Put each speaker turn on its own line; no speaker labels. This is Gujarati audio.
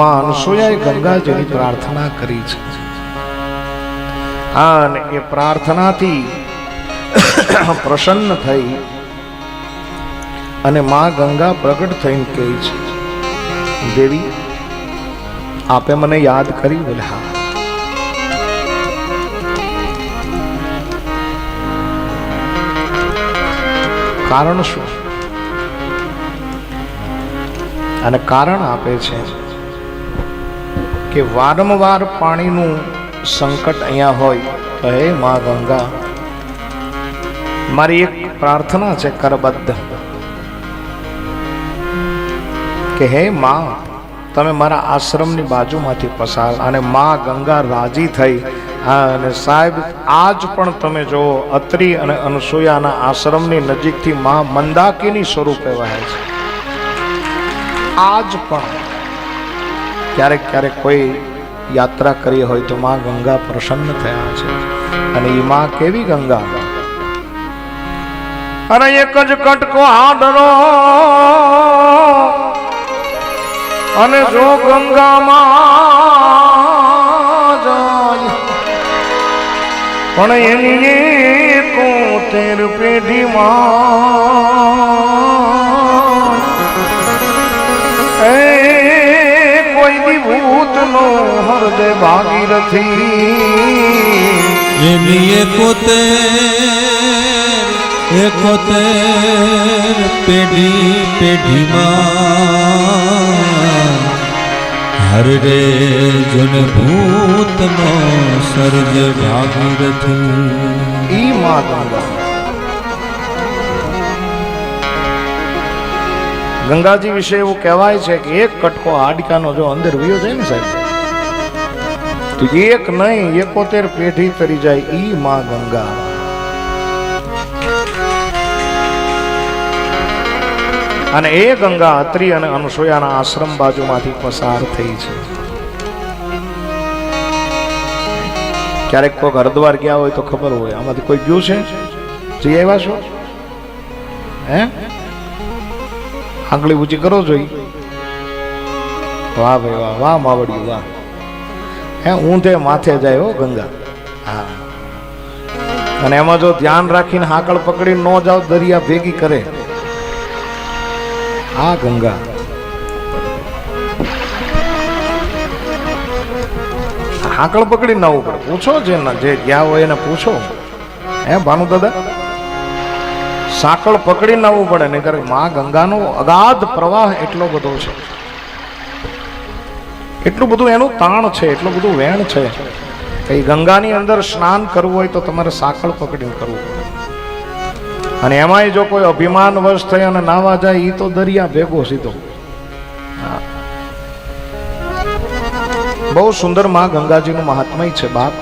માં અનસુયાએ ગંગાજીની પ્રાર્થના કરી છે. અને એ પ્રાર્થનાથી પ્રસન્ન થઈ અને માં ગંગા પ્રગટ થઈને કહે છે, દેવી, આપે મને યાદ કરી બોલે કારણ શું? અને કારણ આપે છે કે વારંવાર પાણીનું સંકટ અહીંયા હોય તો હે મા ગંગા, મારી એક પ્રાર્થના છે કરબદ્ધ. કે હે મા, તમે મારા આશ્રમની બાજુમાંથી પસાર અને મા ગંગા રાજી થઈ. અને સાહેબ, આજ પણ તમે જો અત્રી અને અનસુયાના આશ્રમની નજીકથી મા મંદાકીની સ્વરૂપે વહે છે. આજ પણ ક્યારેક ક્યારેક કોઈ યાત્રા કરી હોય તો માં ગંગા પ્રસન્ન થયા છે. અને એ માં કેવી ગંગા? અરે એક જ કટકો હાડરો અને જો ગંગામાં પણ એની કોતેર પેઢીમાં નો હૃદય ભાગીરથી
એની એકોતેર એકોતેર પેઢી પેઢીમાં. હર રે જન ભૂતનો સર્જ ભાગીરથી
ઈ માં ગંગાજી વિશે એવું કહેવાય છે કે એક કટકો હાડકાનો જો અંદર વયો જાય ને સાહેબ, તો એક નહીં, એકોતેર પેઢી તરી જાય ઈ માં ગંગા. અને એ ગંગા અત્રી અને અનસુયાના આશ્રમ બાજુમાંથી પસાર થઈ છે. ક્યારેક કોઈક હરદ્વાર ગયા હોય તો ખબર હોય, આમાંથી કોઈ ગયું છે? જઈ આવ્યા છો? હે? આંગળી ઊંચી કરો જોઈ વાહ ભાઈ વાહ વાહ માવડ્યું વાહ. હે, ઊંધે માથે જાય હો ગંગા. હા. અને એમાં જો ધ્યાન રાખીને હાકળ પકડી ન જાવ દરિયા ભેગી કરે. આ ગંગા. હાકળ પકડી ના ઉપર પૂછો જે જે ગયા હોય એને પૂછો. હે ભાનુ દાદા સાંકળ પકડી ના આવવું પડે, નહીતરમાં ગંગાનો અગાધ પ્રવાહ એટલો બધો છે. એટલું બધું એનું તાણ છે, એટલું બધું વેણ છે. એ ગંગાની અંદર સ્નાન કરવું હોય તો તમારે સાંકળ પકડીને કરવું પડે. અને એમાંય જો કોઈ અભિમાન વશ થઈ અને નાવા જાય એ તો દરિયા ભેગો સીધો. બહુ સુંદરમાં ગંગાજીનું મહાત્મય છે બાપ.